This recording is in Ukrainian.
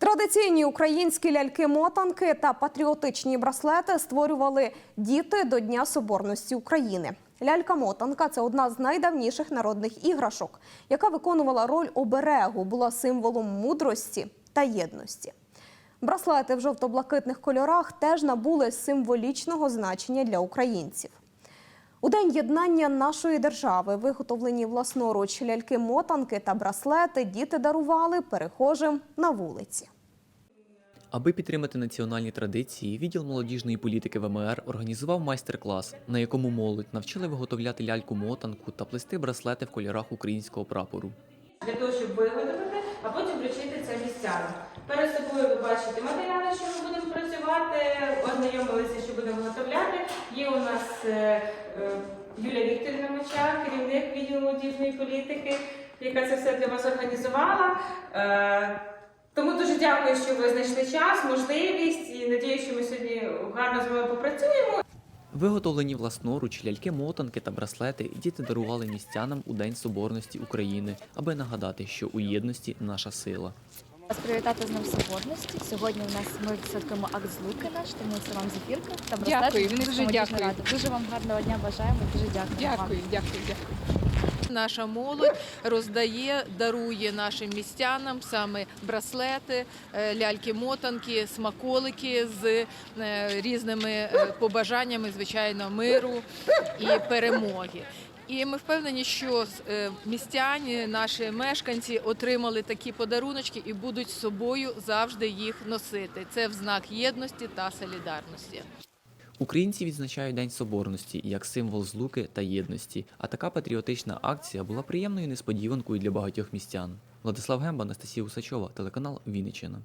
Традиційні українські ляльки-мотанки та патріотичні браслети створювали діти до Дня Соборності України. Лялька-мотанка це одна з найдавніших народних іграшок, яка виконувала роль оберегу, була символом мудрості та єдності. Браслети в жовто-блакитних кольорах теж набули символічного значення для українців. У день єднання нашої держави виготовлені власноруч ляльки-мотанки та браслети діти дарували перехожим на вулиці. Аби підтримати національні традиції, відділ молодіжної політики ВМР організував майстер-клас, на якому молодь навчили виготовляти ляльку-мотанку та плести браслети в кольорах українського прапору. для того, щоб виготовити, а потім вручити це місцянам. Перед собою ви бачите матеріали, що ми будемо працювати, ознайомилися, що будемо виготовляти. Є у нас е, е, Юлія Вікторівна Моча, керівник відділу молодіжної політики, яка це все для вас організувала. Е, Тому дуже дякую, що ви знайшли час, можливість і надію, що ми сьогодні гарно з вами попрацюємо. Виготовлені власноруч ляльки-мотанки та браслети діти дарували містянам у День Соборності України, аби нагадати, що у єдності наша сила. Вас привітати з Днем Соборності. Сьогодні у нас ми святкуємо акт злуки наш, тому це вам зефірка та браслет. Дякую, дуже дякую. Дуже вам гарного дня бажаємо. Дуже дякую. вам. Дякую, дякую, дякую. Наша молодь роздає, дарує нашим містянам саме браслети, е, ляльки-мотанки, смаколики з е, різними е, побажаннями, звичайно, миру і перемоги. І ми впевнені, що містяні, наші мешканці отримали такі подаруночки і будуть з собою завжди їх носити. Це в знак єдності та солідарності. Українці відзначають День Соборності як символ злуки та єдності. А така патріотична акція була приємною несподіванкою для багатьох містян. Владислав Гемба, Анастасія Усачова, телеканал Вінниччина.